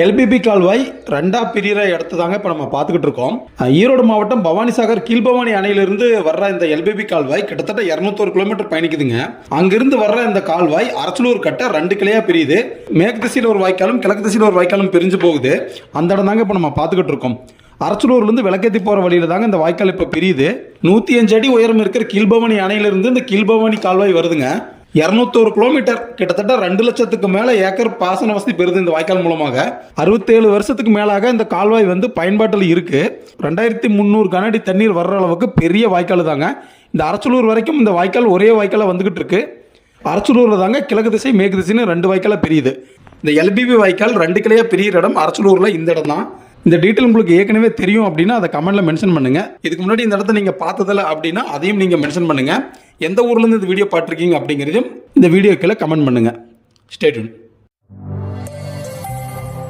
LPP கால்வாய் ரெண்டா பிரிகிற இடத்த தாங்க இப்போ நம்ம பார்த்துக்கிட்டு இருக்கோம். ஈரோடு மாவட்டம் பவானி சாகர் கீழ்பவானி அணையிலிருந்து வர்ற இந்த எல்பிபி கால்வாய் கிட்டத்தட்ட இரநூத்தொரு கிலோமீட்டர் பயணிக்குதுங்க. அங்கிருந்து வர்ற இந்த கால்வாய் அரசலூர் கட்ட ரெண்டு கிளையா பிரியுது. மேற்கு திசையில் ஒரு வாய்க்காலும் கிழக்கு திசையில் ஒரு வாய்க்காலும் பிரிஞ்சு போகுது. அந்த இடம் தாங்க இப்போ நம்ம பார்த்துக்கிட்டு இருக்கோம். அரச்சலூர்லேருந்து விளக்கேத்தி போகிற வழியில தாங்க இந்த வாய்க்கால் இப்போ பிரியுது. நூற்றி அஞ்சு அடி உயரம் இருக்கிற கீழ்பவானி அணையிலிருந்து இந்த கீழ்பவானி கால்வாய் வருதுங்க. இரநூத்தோரு கிலோமீட்டர் கிட்டத்தட்ட ரெண்டு லட்சத்துக்கு மேலே ஏக்கர் பாசன வசதி பெறுது இந்த வாய்க்கால் மூலமாக. அறுபத்தேழு வருஷத்துக்கு மேலாக இந்த கால்வாய் வந்து பயன்பாட்டில் இருக்கு. ரெண்டாயிரத்தி முந்நூறு கனஅடி தண்ணீர் வர்ற அளவுக்கு பெரிய வாய்க்கால் தாங்க. இந்த அரச்சலூர் வரைக்கும் இந்த வாய்க்கால் ஒரே வாய்க்காலாக வந்துகிட்டு இருக்கு. அரச்சலூரில் தாங்க கிழக்கு திசை மேற்கு திசைன்னு ரெண்டு வாய்க்காலாக பிரியுது. இந்த எல்பிபி வாய்க்கால் ரெண்டு கிளையாக பிரியிற இடம் அரச்சலூரில் இந்த இடம் தான். இந்த டீட்டெயில் உங்களுக்கு ஏற்கனவே தெரியும் அப்படின்னா அதை கமெண்ட்ல மென்ஷன் பண்ணுங்க. இதுக்கு முன்னாடி இந்த இடத்த நீங்க பார்த்ததில்ல அப்படின்னா அதையும் நீங்க மென்ஷன் பண்ணுங்க. எந்த ஊர்லேருந்து இந்த வீடியோ பார்த்துருக்கீங்க அப்படிங்கிறதையும் இந்த வீடியோக்கில் கமெண்ட் பண்ணுங்கள் ஸ்டேட்யூன்